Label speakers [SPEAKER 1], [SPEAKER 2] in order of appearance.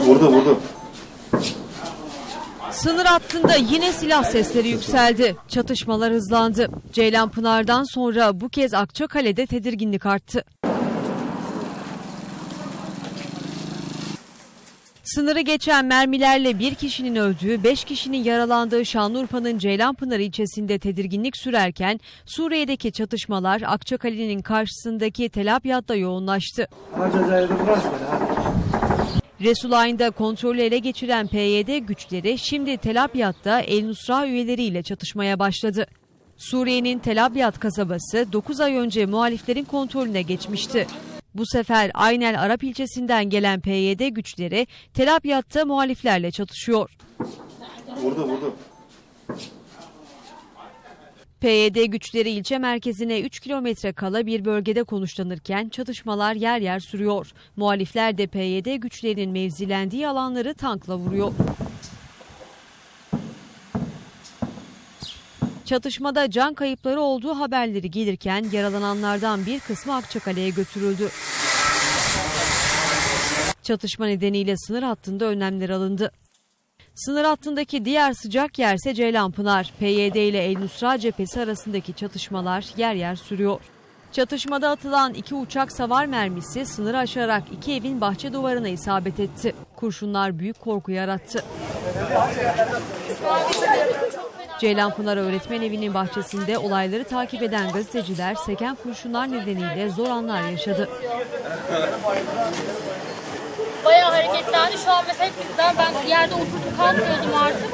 [SPEAKER 1] Vurdu vurdu.
[SPEAKER 2] Sınır hattında yine silah sesleri yükseldi. Çatışmalar hızlandı. Ceylanpınar'dan sonra bu kez Akçakale'de tedirginlik arttı. Sınırı geçen mermilerle bir kişinin öldüğü, beş kişinin yaralandığı Şanlıurfa'nın Ceylanpınar ilçesinde tedirginlik sürerken Suriye'deki çatışmalar Akçakale'nin karşısındaki Tel Abyad'da yoğunlaştı. Resulayn'da kontrolü ele geçiren PYD güçleri şimdi Tel Abyad'da El Nusra üyeleriyle çatışmaya başladı. Suriye'nin Tel Abyad kasabası 9 ay önce muhaliflerin kontrolüne geçmişti. Bu sefer Aynel Arap ilçesinden gelen PYD güçleri Tel Abyad'da muhaliflerle çatışıyor.
[SPEAKER 1] Vurdu vurdu.
[SPEAKER 2] PYD güçleri ilçe merkezine 3 kilometre kala bir bölgede konuşlanırken çatışmalar yer yer sürüyor. Muhalifler de PYD güçlerinin mevzilendiği alanları tankla vuruyor. Çatışmada can kayıpları olduğu haberleri gelirken yaralananlardan bir kısmı Akçakale'ye götürüldü. Çatışma nedeniyle sınır hattında önlemler alındı. Sınır hattındaki diğer sıcak yerse Ceylanpınar. PYD ile El Nusra cephesi arasındaki çatışmalar yer yer sürüyor. Çatışmada atılan iki uçak savar mermisi sınırı aşarak iki evin bahçe duvarına isabet etti. Kurşunlar büyük korku yarattı. Ceylanpınar Öğretmen Evi'nin bahçesinde olayları takip eden gazeteciler seken kurşunlar nedeniyle zor anlar yaşadı.
[SPEAKER 3] Bayağı hareketlendi. Şu an mesela yerde oturup kalkmıyordum artık.